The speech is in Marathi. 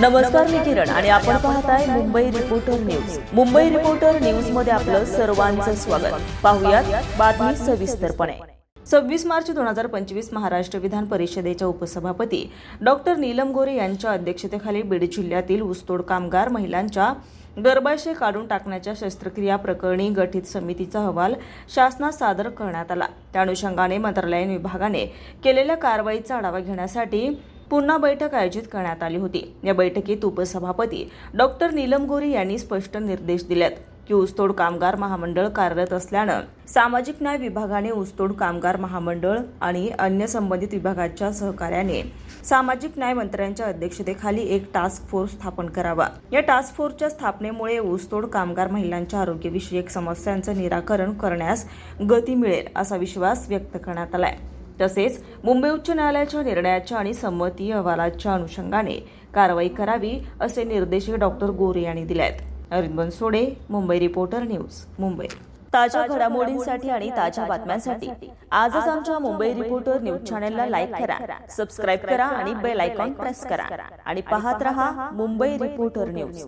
नमस्कार मी किरण आणि आपण पाहताय Mumbai reporter news Mumbai reporter न्यूजमध्ये आपलं सर्वांचं स्वागत. पाहुयात बातमी सविस्तरपणे. सव्वीस मार्च दोन हजार पंचवीस महाराष्ट्र विधान परिषदेच्या उपसभापती डॉक्टर नीलम गोरे यांच्या अध्यक्षतेखाली बीड जिल्ह्यातील ऊसतोड कामगार महिलांच्या गर्भाशय काढून टाकण्याच्या शस्त्रक्रिया प्रकरणी गठीत समितीचा अहवाल शासनात सादर करण्यात आला. त्या अनुषंगाने मंत्रालयीन विभागाने केलेल्या कारवाईचा आढावा घेण्यासाठी पुन्हा बैठक आयोजित करण्यात आली होती. या बैठकीत उपसभापती डॉक्टर नीलम गोरे यांनी स्पष्ट निर्देश दिलेत की ऊसतोड कामगार महामंडळ कार्यरत असल्यानं सामाजिक न्याय विभागाने ऊसतोड कामगार महामंडळ आणि अन्य संबंधित विभागाच्या सहकार्याने सामाजिक न्याय मंत्र्यांच्या अध्यक्षतेखाली एक टास्क फोर्स स्थापन करावा. या टास्क फोर्सच्या स्थापनेमुळे ऊसतोड कामगार महिलांच्या आरोग्यविषयक समस्यांचं निराकरण करण्यास गती मिळेल असा विश्वास व्यक्त करण्यात आलाय. तसेच मुंबई उच्च न्यायालयाच्या निर्णयाच्या आणि संमती अहवालाच्या अनुषंगाने कारवाई करावी असे निर्देशही डॉक्टर गोरे यांनी दिले आहेत अरिंद बनसोडे मुंबई रिपोर्टर न्यूज मुंबई. ताज्या घडामोडींसाठी आणि ताज्या बातम्यांसाठी आजच आमच्या मुंबई रिपोर्टर न्यूज चॅनलला लाईक करा सबस्क्राईब करा आणि बेल आयकॉन प्रेस करा. आणि पाहत रहा मुंबई रिपोर्टर न्यूज.